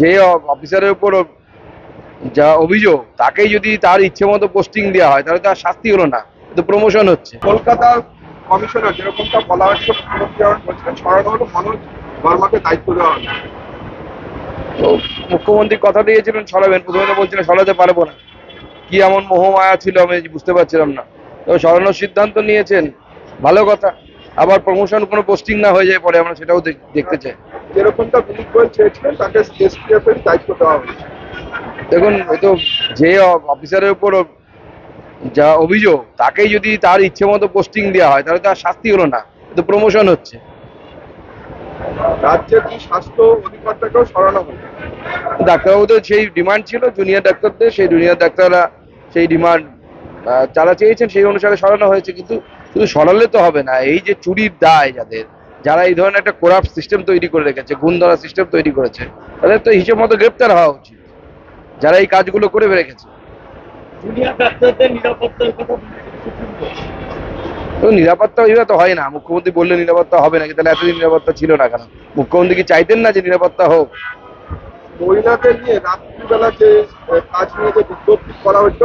যে অফিসারের উপর যা অভিযোগ তাকেই যদি তার ইচ্ছে মতো পোস্টিং দেওয়া হয় তাহলে তার শাস্তি হলো না। তো প্রমোশন হচ্ছে। কলকাতার কমিশনার যেরকমটা বলা হচ্ছে সরানো হলো মনোজ বর্মাকে দায়িত্ব দেওয়া হলো। তো মুখ্যমন্ত্রী কথা দিয়েছিলেন সরাবেন প্রথমে তো বলছিলেন সরাতে পারব না। কি এমন মোহমায়া ছিল আমি বুঝতে পারছিলাম না। তবে সরানোর সিদ্ধান্ত নিয়েছেন ভালো কথা। আবার প্রমোশন কোনো পোস্টিং না হয়ে যায় পরে আমরা সেটাও দেখতে চাই। যেরকমটা দিলীপ গোয়েল চেয়েছিলেন তাকে এসপিএফ এর দায়িত্ব দেওয়া হয়েছে। দেখুন এ তো যে অফিসারের উপর যা অভিযোগ তাকেই যদি তার ইচ্ছে মতো পোস্টিং দেওয়া হয় তাহলে তার শাস্তি হলো না। তো প্রমোশন হচ্ছে। রাজ্যের কি স্বাস্থ্য অধিকর্তাকেও সরানো হলো? ডাক্তারবাবুদের সেই ডিমান্ড ছিল জুনিয়র ডাক্তারদের সেই জুনিয়র ডাক্তাররা সেই ডিমান্ড যারা চেয়েছেন সেই অনুসারে সরানো হয়েছে। কিন্তু শুধু সরালে তো হবে না, এই যে চুরির দায় যাদের, যারা এই ধরনের একটা কোরাপ্ট সিস্টেম তৈরি করে রেখেছে গুণ ধরা সিস্টেম তৈরি করেছে, তাদের তো হিসেব মতো গ্রেপ্তার হওয়া উচিত, যারা এই কাজগুলো করে রেখেছে। নিরাপত্তা ওইভাবে তো হয় না, মুখ্যমন্ত্রী বললে নিরাপত্তা হবে নাকি, তাহলে এতদিন নিরাপত্তা ছিল না কেন? মুখ্যমন্ত্রী কি চাইতেন না যে নিরাপত্তা হোক? মহিলাদের নিয়ে রাত্রিবেলা যে কাজ নিয়ে যে বিজ্ঞপ্তি করা হয়েছিল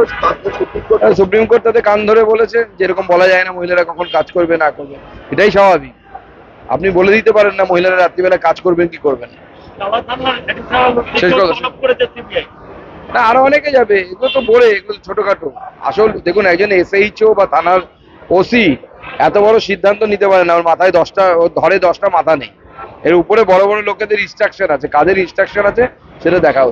সুপ্রিম কোর্ট কোর্ট তাতে কান ধরে বলেছে যে এরকম বলা যায় না মহিলারা কখন কাজ করবে, না করবে। এটাই স্বাভাবিক। আপনি বলে দিতে পারেন না মহিলারা রাত্রিবেলা কাজ করবেন কি করবেন। না। আরও অনেকে যাবে, এগুলো তো বলে, এগুলো ছোটখাটো। আসল, দেখুন, একজন এসএইচও বা থানার ওসি এত বড় সিদ্ধান্ত নিতে পারে না, ওর মাথায় দশটা ধরে দশটা মাথা নেই। এর উপরে বড় বড় লোকেদের ইনস্ট্রাকশন আছে, কাদের ইনস্ট্রাকশন আছে, সেটা দেখা